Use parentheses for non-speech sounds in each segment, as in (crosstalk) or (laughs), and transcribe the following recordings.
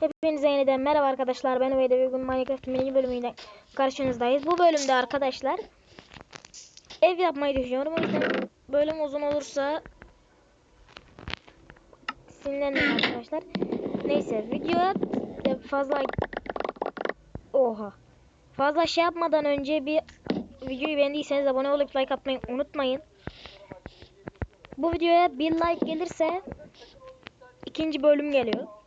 Hepinize yeniden merhaba arkadaşlar. Ben Üveyde bugün Minecraft'ın birinci bölümüyle karşınızdayız. Bu bölümde arkadaşlar ev yapmayı düşünüyorum. O yüzden bölüm uzun olursa sinirlendim arkadaşlar. Neyse videoya fazla oha fazla şey yapmadan önce bir videoyu beğendiyseniz abone olup like atmayı unutmayın. Bu videoya bir like gelirse ikinci bölüm geliyor.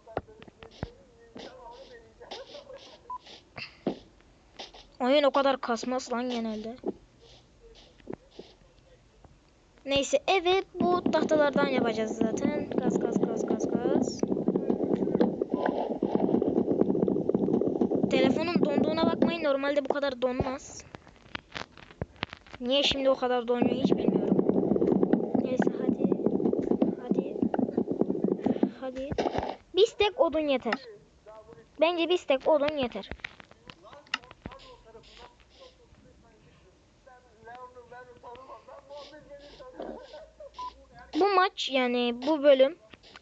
Oyun o kadar kasmaz lan genelde. Neyse evi bu tahtalardan yapacağız zaten. Gaz gaz gaz gaz gaz. Telefonun donduğuna bakmayın. Normalde bu kadar donmaz. Niye şimdi o kadar donuyor hiç bilmiyorum. Neyse hadi. Hadi. Hadi. Bir stek odun yeter. Bence bir stek odun yeter. Bu maç yani bu bölüm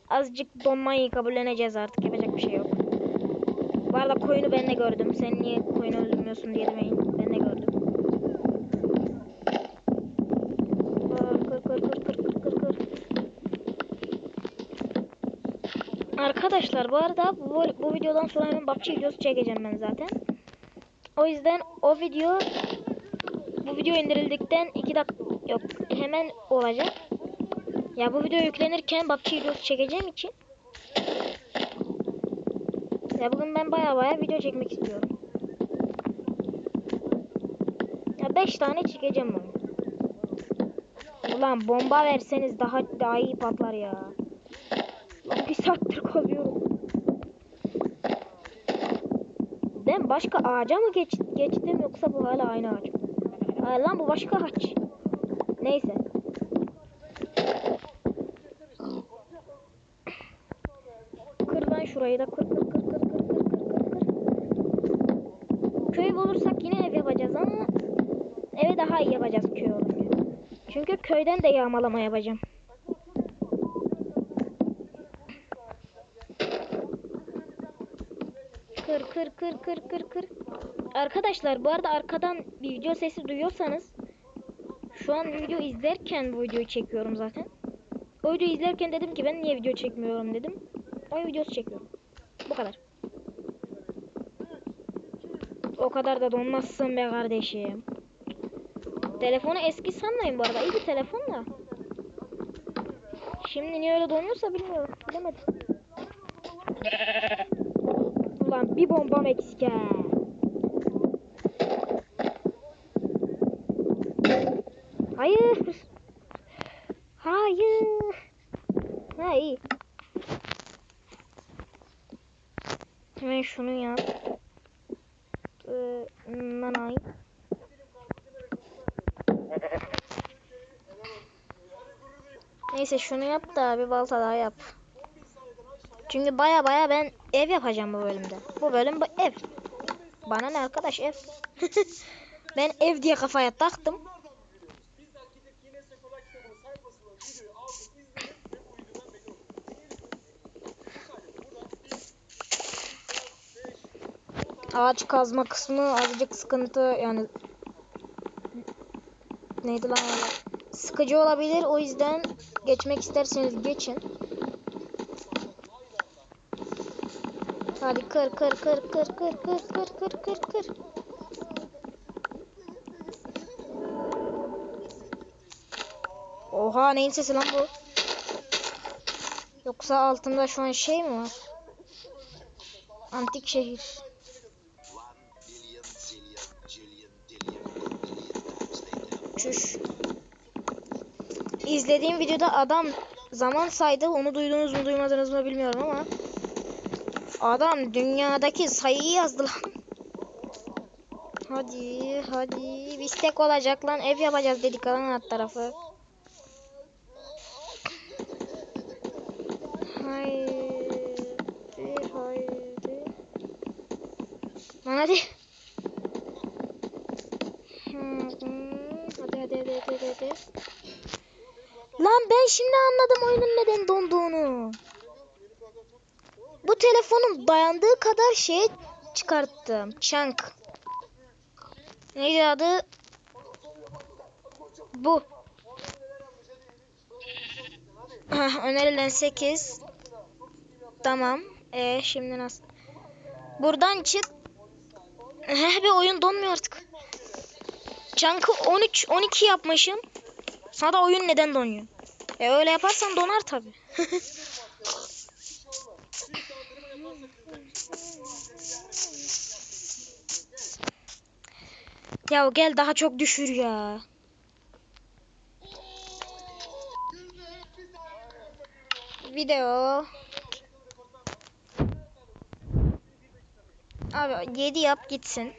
azıcık donmayı kabulleneceğiz artık yapacak bir şey yok. Bu arada koyunu ben de gördüm. Sen niye koyunu öldürmüyorsun diye demeyin. Ben de gördüm. Kır kır kır kır kır. Arkadaşlar bu arada bu, bu videodan sonra hemen PUBG videosu çekeceğim ben zaten. O yüzden o video bu video indirildikten 2 dakika yok hemen olacak. Ya bu video yüklenirken PUBG videosu çekeceğim için ya bugün ben baya baya video çekmek istiyorum. Ya 5 tane çekeceğim bunu. Ulan bomba verseniz daha daha iyi patlar ya. Lan bir saattir kalıyorum. Ben başka ağaca mı geç, geçtim yoksa bu hala aynı ağaç mı? Lan bu başka ağaç. Neyse. Şurayı da kır kır kır kır kır kır kır kır kır. Köy bulursak yine ev yapacağız ama eve daha iyi yapacağız köy olunca. Çünkü köyden de yağmalama yapacağım. Kır kır kır kır kır kır. Arkadaşlar bu arada arkadan bir video sesi duyuyorsanız şu an video izlerken bu videoyu çekiyorum zaten. O videoyu izlerken dedim ki ben niye video çekmiyorum dedim. Oyun videosu çekiyorum. Kadar. O kadar da donmazsın be kardeşim. Telefonu eski sanmayın bu arada. İyi bir telefon da. Şimdi niye öyle donuyorsa bilmiyorum. Bilemedim. Ulan bir bombam eksik he. Hayır. Hayır. Ha iyi. Hemen şunu yap. Ee, nanay. Neyse şunu yap da bir balta daha yap. Çünkü baya baya ben ev yapacağım bu bölümde. Bu bölüm bu ev. Bana ne arkadaş ev. (laughs) ben ev diye kafaya taktım. Ağaç kazma kısmı azıcık sıkıntı yani neydi lan? Sıkıcı olabilir o yüzden geçmek isterseniz geçin. Hadi kır kır kır kır kır kır kır kır kır kır. Oha neyin sesi lan bu? Yoksa altında şu an şey mi var? Antik şehir. İzlediğim videoda adam zaman saydı. Onu duydunuz mu duymadınız mı bilmiyorum ama. Adam dünyadaki sayıyı yazdı lan. Hadi hadi. Bistek olacak lan. Ev yapacağız dedik lan alt tarafı. Haydi. Haydi. Lan hadi. Hadi hadi hadi hadi hadi. Lan ben şimdi anladım oyunun neden donduğunu. Bu telefonun dayandığı kadar şey çıkarttım. Chunk. Neydi adı? Bu. (laughs) Önerilen 8. Tamam. E şimdi nasıl? Buradan çık. Heh bir oyun donmuyor artık. Chunk'ı 13 12 yapmışım. Sana da oyun neden donuyor? E öyle yaparsan donar tabi. (laughs) ya gel daha çok düşür ya. Video. Abi 7 yap gitsin.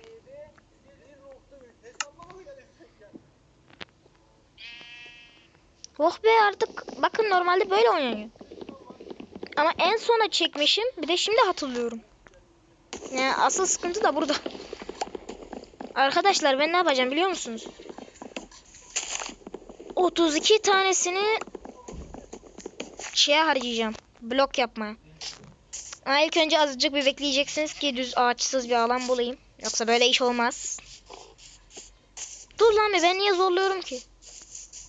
Oh be artık bakın normalde böyle oynanıyor. Ama en sona çekmişim bir de şimdi hatırlıyorum. Yani asıl sıkıntı da burada. Arkadaşlar ben ne yapacağım biliyor musunuz? 32 tanesini şeye harcayacağım. Blok yapmaya. Ama ilk önce azıcık bir bekleyeceksiniz ki düz ağaçsız bir alan bulayım. Yoksa böyle iş olmaz. Dur lan be ben niye zorluyorum ki?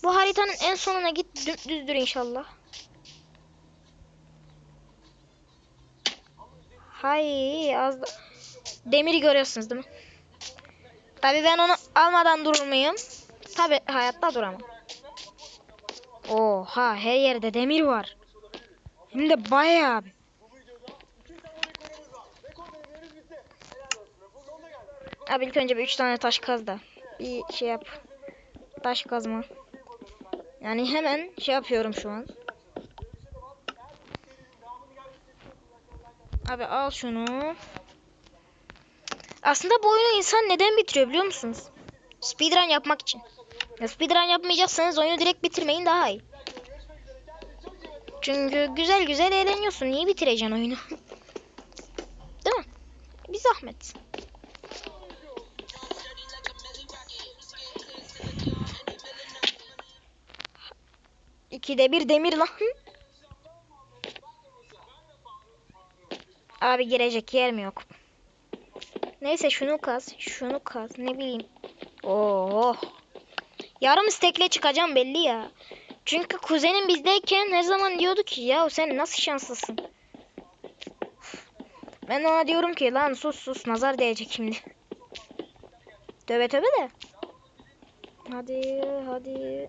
Bu haritanın en sonuna git dü- düzdür inşallah. Hay az. Demiri görüyorsunuz değil mi? Tabi ben onu almadan durur muyum? Tabi hayatta duramam. Oha her yerde demir var. Hem de bayağı bir. Abi ilk önce bir üç tane taş kaz da. Bir şey yap. Taş kazma. Yani hemen şey yapıyorum şu an. Abi al şunu. Aslında bu oyunu insan neden bitiriyor biliyor musunuz? Speedrun yapmak için. Ya speedrun yapmayacaksanız oyunu direkt bitirmeyin daha iyi. Çünkü güzel güzel eğleniyorsun. Niye bitireceksin oyunu? (laughs) Değil mi? Bir zahmet. İkide bir demir lan. Abi girecek yer mi yok? Neyse şunu kaz, şunu kaz, ne bileyim. Oh. Yarım stekle çıkacağım belli ya. Çünkü kuzenim bizdeyken her zaman diyordu ki ya sen nasıl şanslısın. Ben ona diyorum ki lan sus sus nazar değecek şimdi. Tövbe tövbe de. Hadi hadi.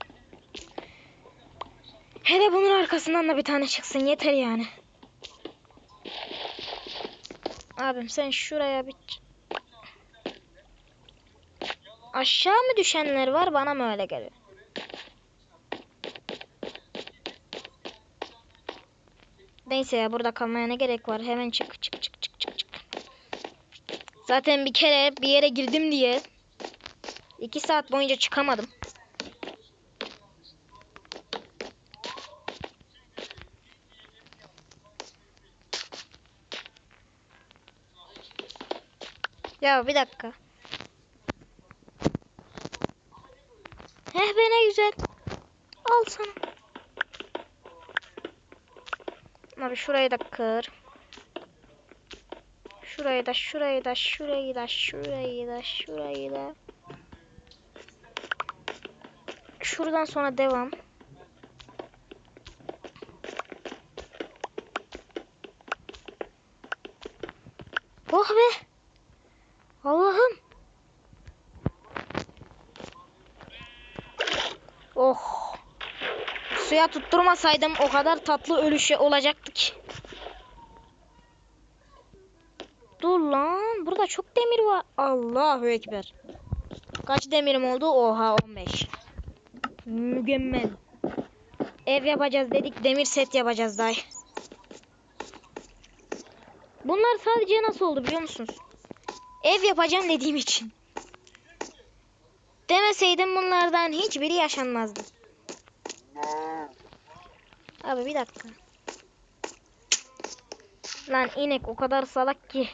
Hele bunun arkasından da bir tane çıksın yeter yani. Abim sen şuraya bir... Aşağı mı düşenler var bana mı öyle geliyor? Neyse ya burada kalmaya ne gerek var? Hemen çık çık çık çık çık çık. Zaten bir kere bir yere girdim diye iki saat boyunca çıkamadım. Ya bir dakika. Heh be ne güzel. Al sana. Abi şurayı da kır. Şurayı da şurayı da şurayı da şurayı da şurayı da. Şuradan sonra devam. Oh be. Allah'ım. Oh. Suya tutturmasaydım o kadar tatlı ölüşü olacaktı ki. Dur lan. Burada çok demir var. Allahu Ekber. Kaç demirim oldu? Oha 15. Mükemmel. Ev yapacağız dedik. Demir set yapacağız dayı. Bunlar sadece nasıl oldu biliyor musunuz? Ev yapacağım dediğim için. Demeseydim bunlardan hiçbiri yaşanmazdı. Abi bir dakika. Lan inek o kadar salak ki.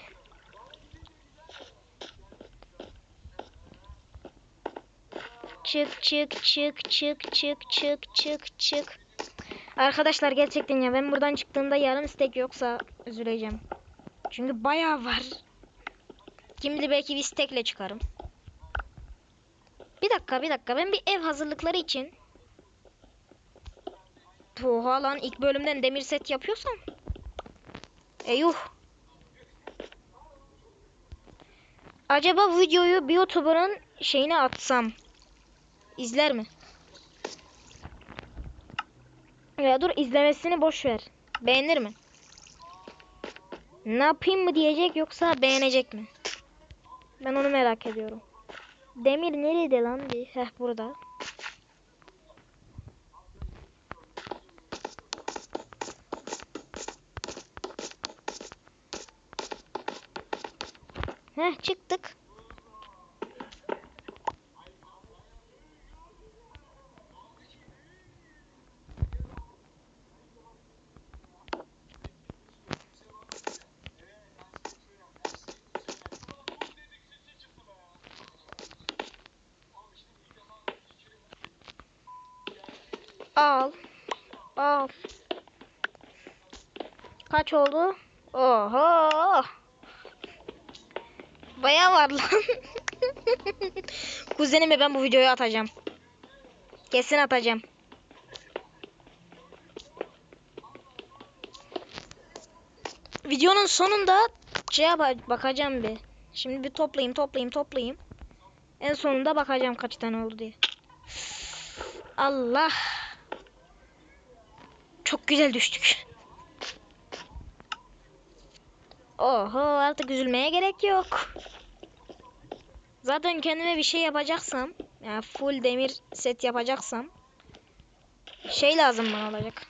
Çık çık çık çık çık çık çık çık. Arkadaşlar gerçekten ya ben buradan çıktığımda yarım stek yoksa üzüleceğim. Çünkü bayağı var. Bilir belki bir stekle çıkarım. Bir dakika bir dakika ben bir ev hazırlıkları için Oha lan ilk bölümden demir set yapıyorsam. Eyuh. Acaba videoyu bir YouTuber'ın şeyine atsam izler mi? Ya dur izlemesini boş ver. Beğenir mi? Ne yapayım mı diyecek yoksa beğenecek mi? Ben onu merak ediyorum. Demir nerede lan bir? Heh burada. Heh çıktık. Al. Al. Kaç oldu? Oho. Bayağı var lan. (laughs) Kuzenime ben bu videoyu atacağım. Kesin atacağım. Videonun sonunda şey yap- bakacağım bir. Şimdi bir toplayayım toplayayım toplayayım. En sonunda bakacağım kaç tane oldu diye. Allah. Çok güzel düştük. Oho artık üzülmeye gerek yok. Zaten kendime bir şey yapacaksam, yani full demir set yapacaksam şey lazım bana olacak.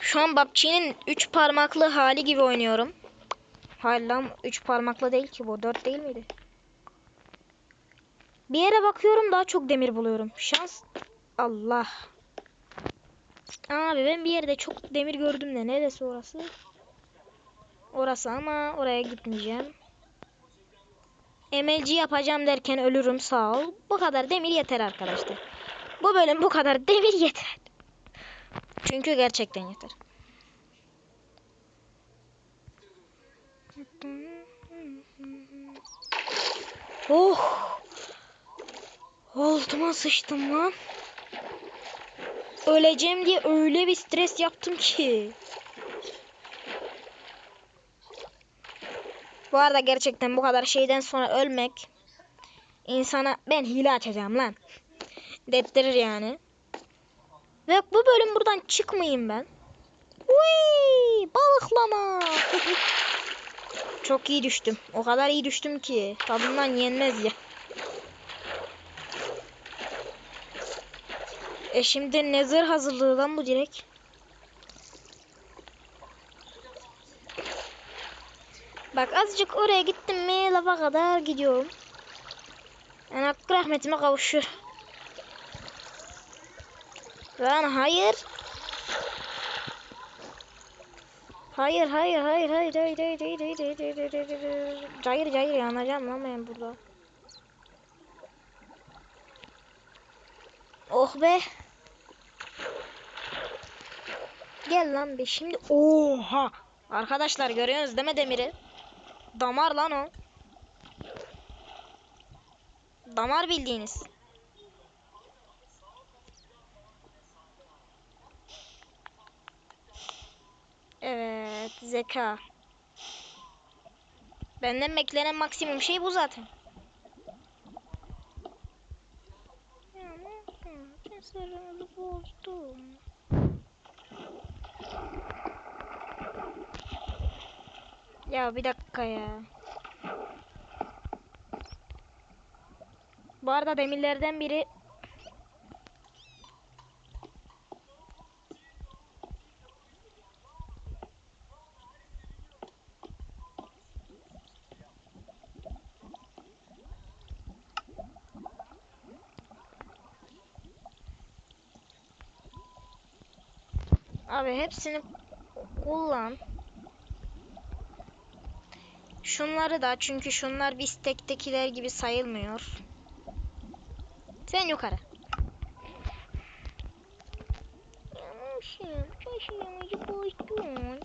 Şu an PUBG'nin 3 parmaklı hali gibi oynuyorum. Hayır lan 3 parmaklı değil ki bu. 4 değil miydi? Bir yere bakıyorum daha çok demir buluyorum. Şans. Allah. Abi ben bir yerde çok demir gördüm de neresi orası? Orası ama oraya gitmeyeceğim. MLG yapacağım derken ölürüm sağ ol. Bu kadar demir yeter arkadaşlar. Bu bölüm bu kadar (laughs) demir yeter. Çünkü gerçekten yeter. Oh! Altıma sıçtım lan. Öleceğim diye öyle bir stres yaptım ki. Bu arada gerçekten bu kadar şeyden sonra ölmek insana ben hile açacağım lan. Dettirir yani. Ve bu bölüm buradan çıkmayayım ben. Uy, balıklama. (laughs) Çok iyi düştüm. O kadar iyi düştüm ki tadından yenmez ya. E şimdi nezir hazırlığı lan bu direkt. Bak azıcık oraya gittim mi lava kadar gidiyorum. Yani hakkı rahmetime kavuşur. Lan hayır. Hayır hayır hayır hayır hayır hayır hayır hayır hayır hayır hayır hayır hayır Cayır cayır yanacağım lan ben burada. Oh be. Gel lan bir şimdi. Oha. Arkadaşlar görüyorsunuz değil mi demiri? Damar lan o. Damar bildiğiniz. Evet, zeka. Benden beklenen maksimum şey bu zaten. Sırrımı bozdum. Ya bir dakika ya. Bu arada demirlerden biri Abi hepsini kullan. Şunları da çünkü şunlar bir stektekiler gibi sayılmıyor. Sen yukarı. Yamışım. Taşıyamacı bozdun.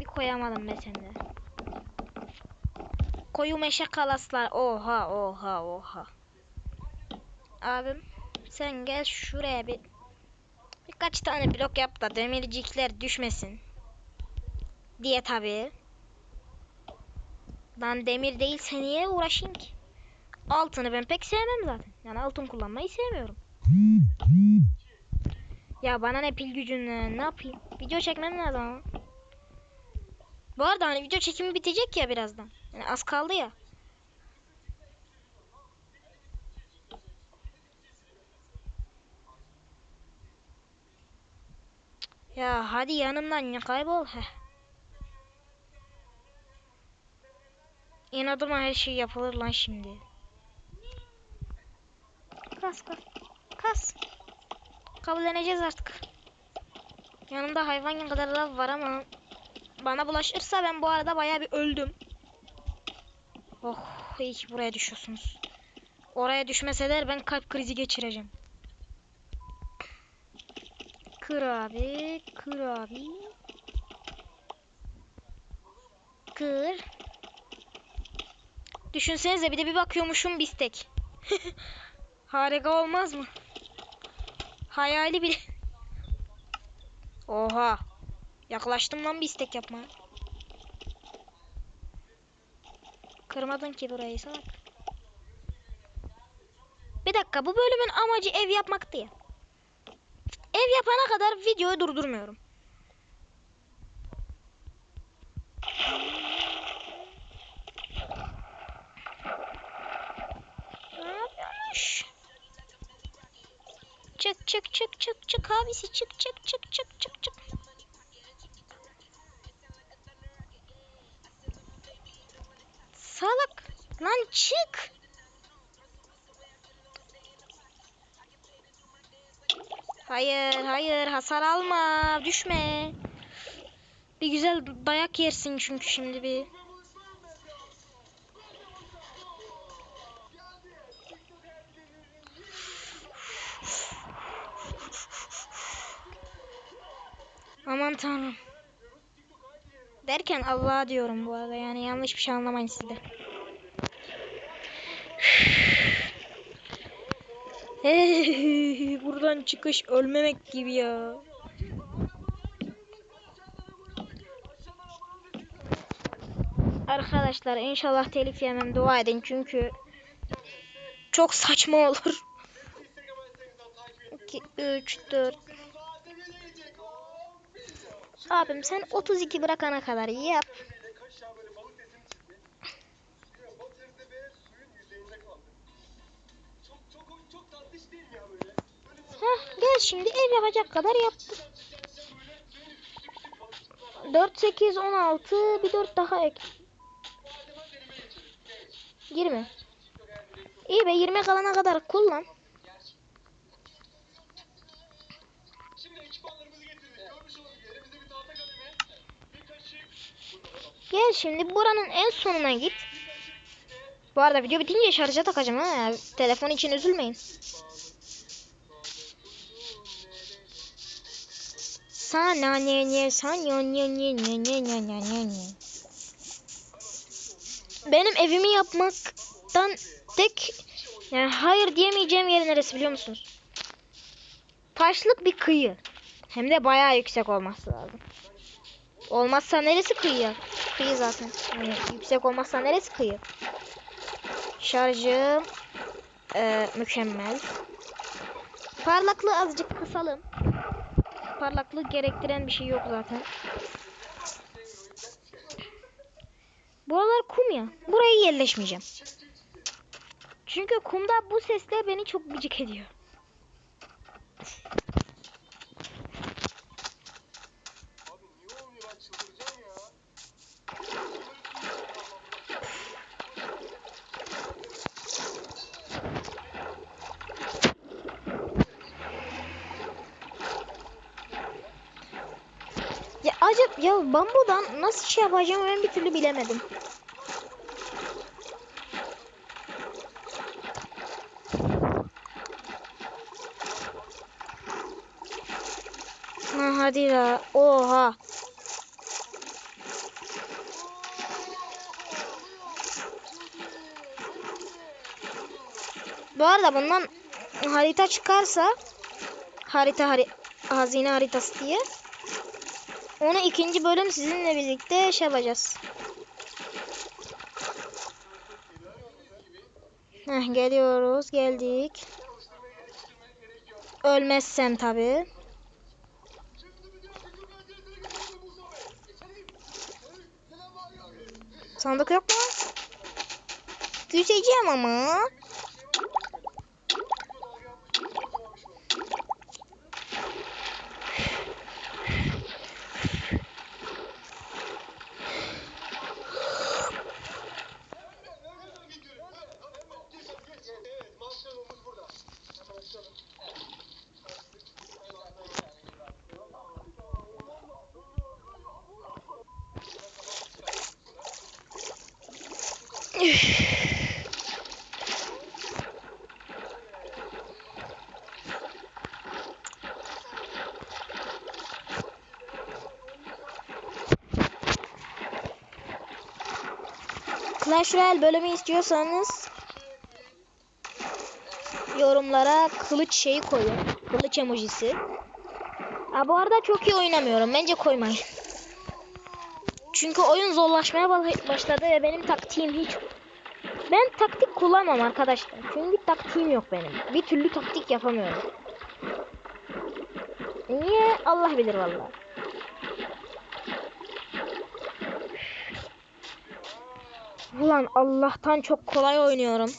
Bir koyamadım be sende. Koyu meşe kalaslar. Oha oha oha. Abim sen gel şuraya bir birkaç tane blok yap da demircikler düşmesin. Diye tabii. Lan demir değilse niye uğraşayım ki? Altını ben pek sevmem zaten. Yani altın kullanmayı sevmiyorum. Ya bana ne pil gücünden ne yapayım? Video çekmem lazım ama. Bu arada hani video çekimi bitecek ya birazdan. Yani az kaldı ya. Ya hadi yanımdan ya kaybol. Heh. İnadıma her şey yapılır lan şimdi. Kas kas. Kas. Kabulleneceğiz artık. Yanımda hayvan kadar lav var ama bana bulaşırsa ben bu arada bayağı bir öldüm. Oh hiç buraya düşüyorsunuz. Oraya düşmeseler ben kalp krizi geçireceğim. Kır abi, kır abi. Kır. Düşünsenize bir de bir bakıyormuşum bistek. (laughs) Harika olmaz mı? Hayali bile. (laughs) Oha. Yaklaştım lan bistek yapmaya. Kırmadın ki burayı salak. Bir dakika bu bölümün amacı ev yapmaktı ya. Ev yapana kadar videoyu durdurmuyorum. Ne yapıyormuş? Çık çık çık çık çık abisi çık çık çık çık çık çık. Hasar alma düşme. Bir güzel dayak yersin çünkü şimdi bir. Aman tanrım. Derken Allah diyorum bu arada yani yanlış bir şey anlamayın siz. Hey, buradan çıkış ölmemek gibi ya. Arkadaşlar inşallah telif yemem dua edin çünkü çok saçma olur. 2, 3, 4. Abim sen 32 bırakana kadar yap. Gel şimdi ev yapacak kadar yaptım. 4, 8, 16 bir 4 daha ek. 20. İyi be 20 kalana kadar kullan. Gel şimdi buranın en sonuna git. Bu arada video bitince şarja takacağım ha. Telefon için üzülmeyin. Sana ne ne sana ne ne ne ne ne ne ne ne. Benim evimi yapmaktan tek yani hayır diyemeyeceğim yer neresi biliyor musunuz? Taşlık bir kıyı. Hem de bayağı yüksek olması lazım. Olmazsa neresi kıyı? Kıyı zaten. Yani yüksek olmazsa neresi kıyı? Şarjım e, mükemmel. Parlaklığı azıcık kısalım. Parlaklığı gerektiren bir şey yok zaten. Buralar kum ya. Buraya yerleşmeyeceğim. Çünkü kumda bu sesler beni çok gıcık ediyor. Abi niye olmuyor ben çıldıracağım ya. Ya Acaba ya bambudan nasıl şey yapacağımı ben bir türlü bilemedim. Ha, hadi ya. Oha. Bu arada bundan harita çıkarsa harita hari hazine haritası diye onu ikinci bölüm sizinle birlikte şey yapacağız. Heh, geliyoruz geldik. Ölmezsen tabi. Sandık yok mu? Düşeceğim ama. Clash Royale bölümü istiyorsanız yorumlara kılıç şeyi koyun. Kılıç emojisi. Ha, bu arada çok iyi oynamıyorum. Bence koymayın. Çünkü oyun zorlaşmaya ba- başladı ve benim taktiğim hiç... Ben taktik kullanmam arkadaşlar. Çünkü taktiğim yok benim. Bir türlü taktik yapamıyorum. Niye? Allah bilir vallahi. Ulan Allah'tan çok kolay oynuyorum.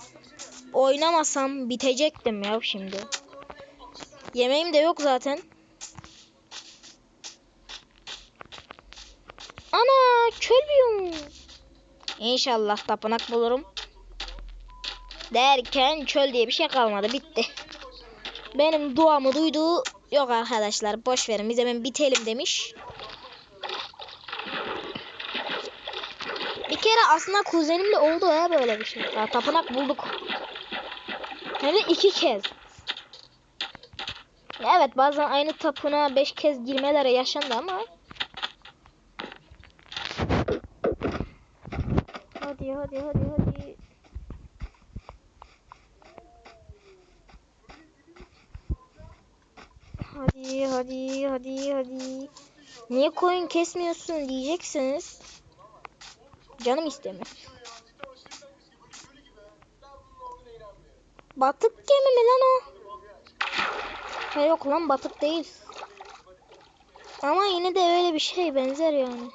Oynamasam bitecektim ya şimdi. Yemeğim de yok zaten. Ana çöl biyomu. İnşallah tapınak bulurum. Derken çöl diye bir şey kalmadı. Bitti. Benim duamı duyduğu yok arkadaşlar. Boş verin. Biz hemen bitelim demiş. Bir kere aslında kuzenimle oldu ya böyle bir şey. Ya, tapınak bulduk. Hem de iki kez. Evet bazen aynı tapınağa beş kez girmeleri yaşandı ama. Hadi hadi hadi hadi. Hadi hadi hadi hadi. Niye koyun kesmiyorsun diyeceksiniz. Canım istemiyor. Batık gemi mi lan o? Ha yok lan batık değil. Ama yine de öyle bir şey benzer yani.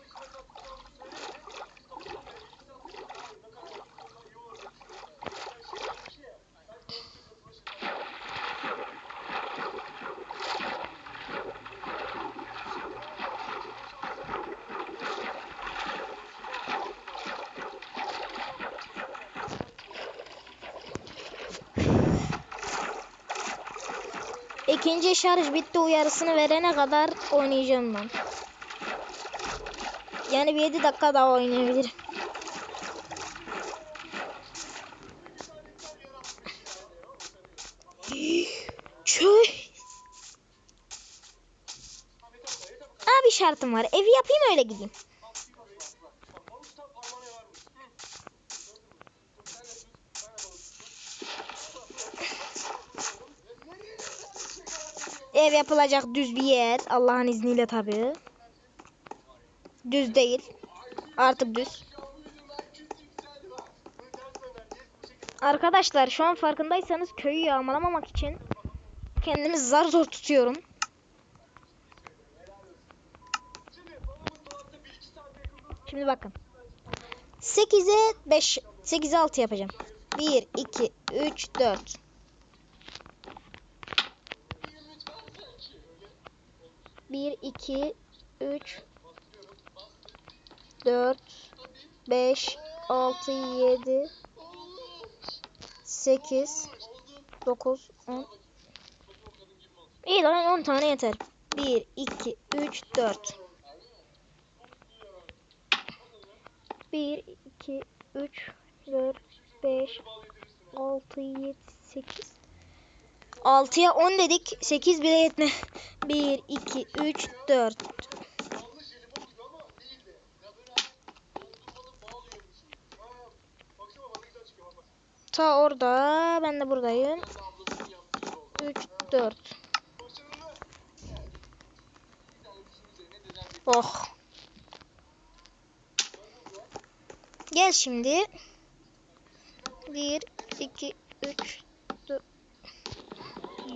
İkinci şarj bitti uyarısını verene kadar oynayacağım ben. Yani bir 7 dakika daha oynayabilirim. Çöy. Aa bir şartım var. Evi yapayım öyle gideyim. Ev yapılacak düz bir yer. Allah'ın izniyle tabii. Düz değil. Artık düz. Arkadaşlar şu an farkındaysanız köyü yağmalamamak için kendimi zar zor tutuyorum. Şimdi bakın. 8'e 5 8'e 6 yapacağım. 1 2 3 4 1, 2, 3, 4, 5, 6, 7, 8, 9, 10. İyi lan 10 tane yeter. 1, 2, 3, 4. 1, 2, 3, 4, 5, 6, 7, 8, 6'ya 10 dedik. 8 bile yetme. 1, 2, 3, 4. Yanlış jelibon gibi ama değildi. Ya böyle hani dondurmalı bağlıyormuşum. Ha, baksana bana güzel çıkıyor bak bak. Ta orada. Ben de buradayım. Ben de ablasının yaptığı gibi oldu. 3, 4. Başarılı. Evet. Bir tane dişin üzerine döner bir Oh. Gel şimdi. 1, 2, 3, 4.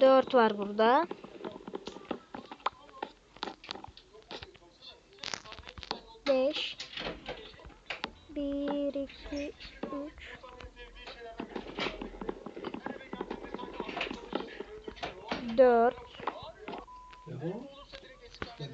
4 var burada. Beş. Bir, iki, üç. Dört. Ja